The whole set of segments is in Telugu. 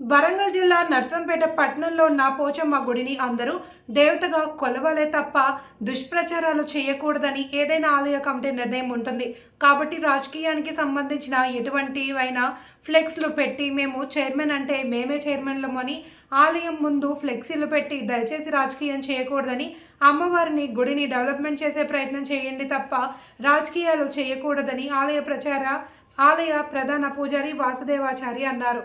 వరంగల్ జిల్లా నర్సంపేట పట్టణంలో ఉన్న పోచమ్మ గుడిని అందరూ దేవతగా కొలవాలే తప్ప దుష్ప్రచారాలు చేయకూడదని ఏదైనా ఆలయ కమిటీ నిర్ణయం ఉంటుంది. కాబట్టి రాజకీయానికి సంబంధించిన ఎటువంటివైనా ఫ్లెక్స్లు పెట్టి మేము చైర్మన్ అంటే మేమే చైర్మన్లమని ఆలయం ముందు ఫ్లెక్సీలు పెట్టి దయచేసి రాజకీయం చేయకూడదని అమ్మవారిని గుడిని డెవలప్మెంట్ చేసే ప్రయత్నం చేయండి తప్ప రాజకీయాలు చేయకూడదని ఆలయ ప్రచార ఆలయ ప్రధాన పూజారి వాసుదేవాచారి అన్నారు.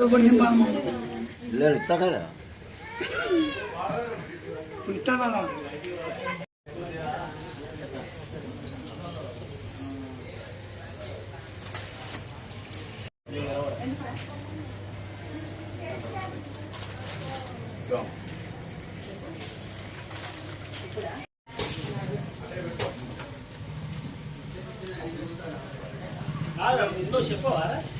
ఇస్తా కదా మాట్లాడదే సరే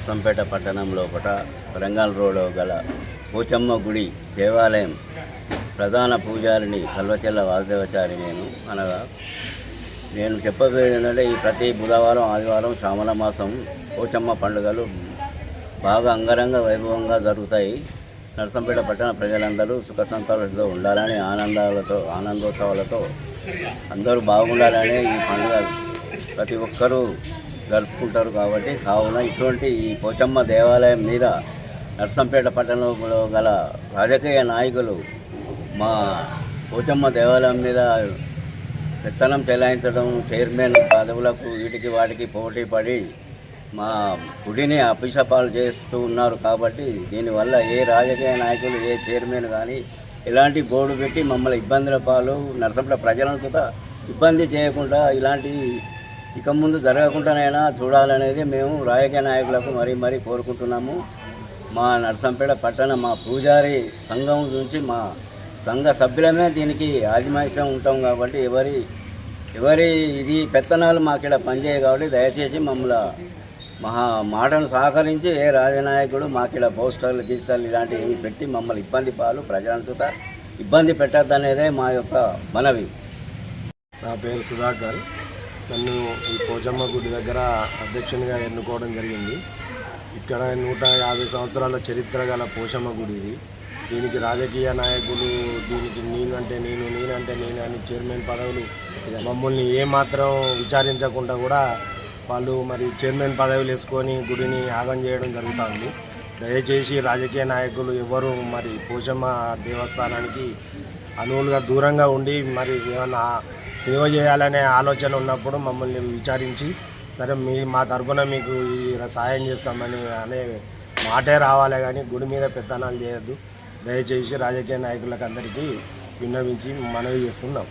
నర్సంపేట పట్టణం లోపల వరంగల్ రోడ్లో గల పోచమ్మ గుడి దేవాలయం ప్రధాన పూజారిని కల్వచెల్ల వాసుదేవచారి నేను అనగా నేను చెప్పబోయేది ఏంటంటే ఈ ప్రతి బుధవారం ఆదివారం శ్రావణ మాసం పోచమ్మ పండుగలు బాగా అంగరంగ వైభవంగా జరుగుతాయి. నరసంపేట పట్టణ ప్రజలందరూ సుఖ సంతోషంతో ఉండాలని ఆనందాలతో ఆనందోత్సవాలతో అందరూ బాగుండాలని ఈ పండుగ ప్రతి ఒక్కరూ జరుపుకుంటారు కాబట్టి కావున ఇటువంటి ఈ పోచమ్మ దేవాలయం మీద నర్సంపేట పట్టణంలో గల రాజకీయ నాయకులు మా పోచమ్మ దేవాలయం మీద పెత్తనం చెలాయించడం చైర్మన్ పదవులకు వీటికి వాటికి పోటీ పడి మా గుడిని అభిషపాలు చేస్తూ ఉన్నారు కాబట్టి దీనివల్ల ఏ రాజకీయ నాయకులు ఏ చైర్మన్ కానీ ఇలాంటి బోర్డు పెట్టి మమ్మల్ని ఇబ్బందుల పాలు నరసంపేట ప్రజలను కూడా ఇబ్బంది చేయకుండా ఇలాంటి ఇక ముందు జరగకుండానైనా చూడాలనేది మేము రాజకీయ నాయకులకు మరీ మరీ కోరుకుంటున్నాము. మా నర్సంపేట పట్టణ మా పూజారి సంఘం నుంచి మా సంఘ సభ్యులమే దీనికి ఆదిమాయిషం ఉంటాం కాబట్టి ఎవరి ఎవరి ఇది పెత్తనాలు మాకు ఇక్కడ పనిచేయ కాబట్టి దయచేసి మమ్మల్ని మహా మాటను సహకరించి ఏ రాజనాయకుడు మాకు ఇక్కడ పోస్టర్లు గీస్టర్లు ఇలాంటివి ఏమి పెట్టి మమ్మల్ని ఇబ్బంది పాలు ప్రజలంతా ఇబ్బంది పెట్టద్దనేదే మా యొక్క మనవి. నా పేరు సుధాకర్. నన్ను ఈ పోచమ్మ గుడి దగ్గర అధ్యక్షునిగా ఎన్నుకోవడం జరిగింది. ఇక్కడ నూట యాభై సంవత్సరాల చరిత్ర గల పోచమ్మ గుడి ఇది. దీనికి రాజకీయ నాయకులు దీనికి నేనంటే నేను నేనంటే నేను అని చైర్మన్ పదవులు మమ్మల్ని ఏమాత్రం విచారించకుండా కూడా వాళ్ళు మరి చైర్మన్ పదవులు వేసుకొని గుడిని యాగం చేయడం జరుగుతుంది. దయచేసి రాజకీయ నాయకులు ఎవరు మరి పోచమ్మ దేవస్థానానికి అనువులుగా దూరంగా ఉండి మరి ఏమన్నా సేవ చేయాలనే ఆలోచన ఉన్నప్పుడు మమ్మల్ని విచారించి సరే మీ మా తరఫున మీకు ఈ సాయం చేస్తామని అనే మాటే రావాలి కానీ గుడి మీద పెత్తనాలు చేయొద్దు. దయచేసి రాజకీయ నాయకులకు అందరికీ విన్నవించి మనవి చేస్తున్నాం.